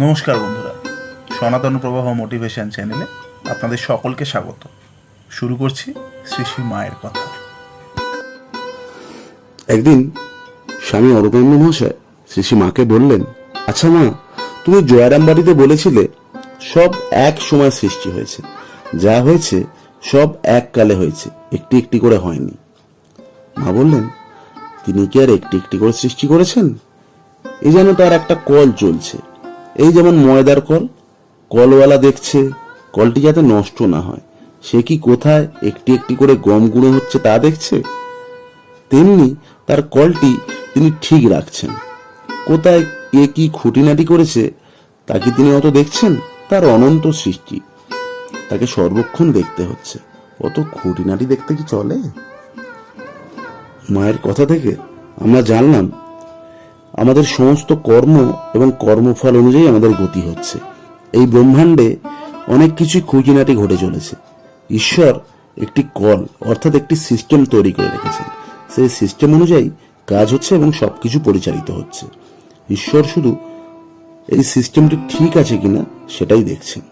নমস্কার বন্ধুরা, সনাতন প্রবাহ মোটিভেশন চ্যানেলে আপনাদের সকলকে স্বাগত। শুরু করছি শ্রী শ্রী মায়ের কথা। একদিন স্বামী অরবিন্দ মহাশয় শ্রী শ্রী মাকে বললেন আচ্ছা মা, তুমি জয়রাম বাড়িতে বলেছিলে, সব এক সময় সৃষ্টি হয়েছে। যা হয়েছে, সব এককালে হয়েছে, একটি একটি করে হয়নি। মা বললেন, তিনি কি আর একটি একটি করে সৃষ্টি করেছেন? এই যেন তার একটা কল চলছে। এই যেমন ময়দার কল, কলওয়ালা দেখছে, কলটি যাতে নষ্ট না হয়। সে কি কোথায় একটি একটি করে গম গুঁড়ো হচ্ছে তা দেখছে? তেমনি তার কলটি তিনি ঠিক রাখছেন। কোথায় কে কি খুঁটিনাটি করেছে, তা কি তিনি অত দেখছেন? তার অনন্ত সৃষ্টি। তাকে সর্বক্ষণ দেখতে হচ্ছে। অত খুঁটিনাটি দেখতে কি চলে? মায়ের কথা থেকে আমরা জানলাম আমাদের সমস্ত কর্ম এবং কর্মফল অনুযায়ী আমাদের গতি হচ্ছে। এই ব্রহ্মাণ্ডে অনেক কিছু খুঁটিনাটি ঘটে চলেছে। ঈশ্বর একটি কল, অর্থাৎ একটি সিস্টেম তৈরি করে রেখেছেন। সেই সিস্টেম অনুযায়ী কাজ হচ্ছে এবং সবকিছু পরিচালিত হচ্ছে। ঈশ্বর শুধু এই সিস্টেমটি ঠিক আছে কিনা সেটাই দেখছেন।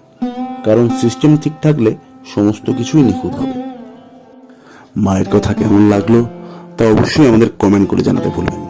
কারণ সিস্টেম ঠিক থাকলে সমস্ত কিছুই নিখুঁত হবে। মায়ের কথা কেমন লাগল তা অবশ্যই আমাদের কমেন্ট করে জানাতে ভুলবেন